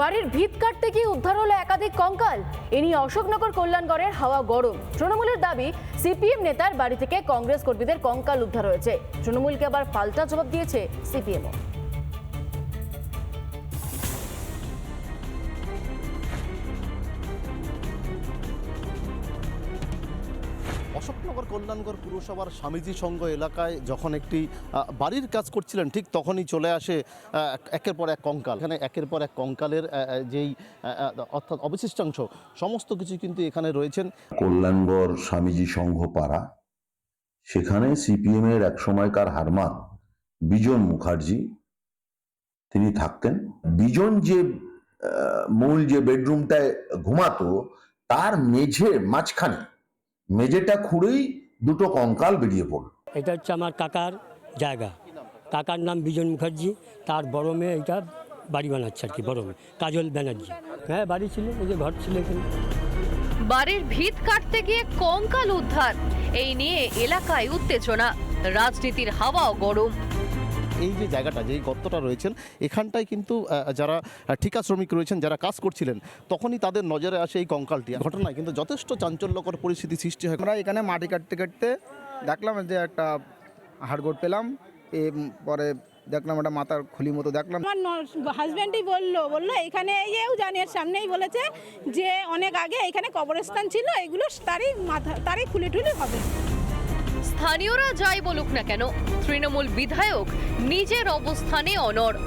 বাড়ির ভিত কাটতে গিয়ে উদ্ধার হলো একাধিক কঙ্কাল। এ নিয়ে অশোকনগর কল্যাণগড়ের হাওয়া গরম। তৃণমূলের দাবি, সিপিএম নেতার বাড়ি থেকে কংগ্রেস কর্মীদের কঙ্কাল উদ্ধার হয়েছে। তৃণমূলকে আবার পাল্টা জবাব দিয়েছে সিপিএমও। অশোকনগর কল্যাণগড় পুরসভার স্বামীজি সংঘ এলাকায় যখন একটি বাড়ির কাজ করছিলেন, ঠিক তখনই চলে আসে একের পর এক কঙ্কাল। এখানে একের পর এক কঙ্কালের যেই অর্থাৎ অবশিষ্টাংশ, সমস্ত কিছু কিন্তু এখানে রয়েছেন। কল্যাণগড় স্বামীজি সংঘ পাড়া, সেখানে সিপিএম এর এক সময়কার হারমাত বিজন মুখার্জি, তিনি থাকতেন। বিজন যে মূল যে বেডরুমটায় ঘুমাতো, তার মেঝে মাঝখানে মেঝেটা খুঁড়েই দুটো কঙ্কাল বেরিয়ে পড়ল। এটা হচ্ছে আমার কাকার জায়গা। কাকার নাম বিজন মুখার্জি তার বড় মেয়ে এটা বাড়ি বানাচ্ছে আর কি বড় মেয়ে কাজল ব্যানার্জি। হ্যাঁ বাড়ি ছিল এই যে ঘর ছিল এখানে। বাড়ির ভিত কাটতে গিয়ে কঙ্কাল উদ্ধার। এই নিয়ে এলাকায় উত্তেজনা রাজনীতির হাওয়াও গরম। এই যে জায়গাটা যেই গর্তটা রয়েছেন এখানটায় কিন্তু যারা ঠিকা শ্রমিক রয়েছেন যারা কাজ করছিলেন তখনই তাদের নজরে আসে এই কঙ্কালটি। ঘটনায় কিন্তু যথেষ্ট চাঞ্চল্যকর পরিস্থিতি সৃষ্টি হয়। আমরা এখানে মাটি কাটতে কাটতে দেখলাম যে একটা হাড়গোড় পেলাম এ পরে দেখলাম একটা মাথার খুলি মতো দেখলাম। আমার হাজব্যান্ডই বলল বলল এখানে এই যে উজানের সামনেই বলেছে যে অনেক আগে এখানে কবরস্থান ছিল এগুলো তারই মাথা তারই খুলে টুলে হবে। স্থানীয়রা যাই বলুক না কেন তৃণমূল বিধায়ক নিজের অবস্থানে অনড়।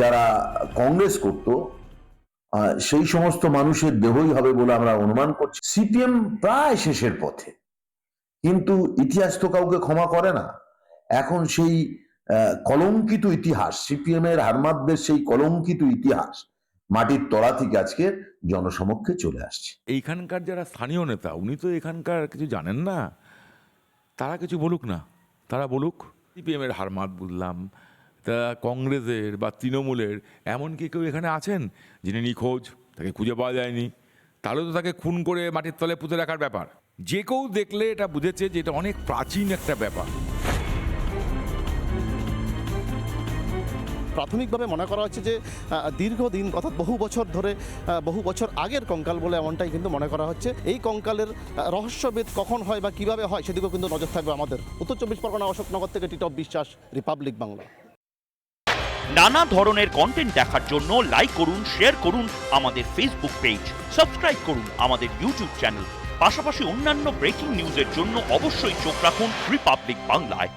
যারা কংগ্রেস করত সেই সমস্ত মানুষের দেহই হবে বলে আমরা অনুমান করছি। সিপিএম প্রায় শেষের পথে। কিন্তু ইতিহাস তো কাউকে ক্ষমা করে না। এখন সেই কলঙ্কিত ইতিহাস সিপিএম এর হারমাদদের সেই কলঙ্কিত ইতিহাস মাটির তলা থেকে আজকে জনসমক্ষে চলে আসছে। এইখানকার যারা স্থানীয় নেতা উনি তো এখানকার কিছু জানেন না। তারা কিছু বলুক না, তারা বলুক। সিপিএমের হারমাত বুঝলাম, তা কংগ্রেসের বা তৃণমূলের এমন কি কেউ এখানে আছেন যিনি নিখোঁজ, তাকে খুঁজে পাওয়া যায়নি, তাহলে তো তাকে খুন করে মাটির তলে পুঁতে রাখার ব্যাপার। যে কেউ দেখলে এটা বুঝেছে যে এটা অনেক প্রাচীন একটা ব্যাপার। প্রাথমিকভাবে মনে করা হচ্ছে যে দীর্ঘদিন অর্থাৎ বহু বছর ধরে বহু বছর আগের কঙ্কাল বলে এমনটাই কিন্তু মনে করা হচ্ছে। এই কঙ্কালের রহস্যভেদ কখন হয় বা কীভাবে হয় সেদিকেও কিন্তু নজর থাকবে আমাদের। উত্তর চব্বিশ পরগনা, অশোকনগর থেকে টিটপ বিশ্বাস, রিপাবলিক বাংলা। নানা ধরনের কন্টেন্ট দেখার জন্য লাইক করুন শেয়ার করুন আমাদের ফেসবুক পেজ সাবস্ক্রাইব করুন আমাদের ইউটিউব চ্যানেল পাশাপাশি অন্যান্য ব্রেকিং নিউজের জন্য অবশ্যই চোখ রাখুন রিপাবলিক বাংলায়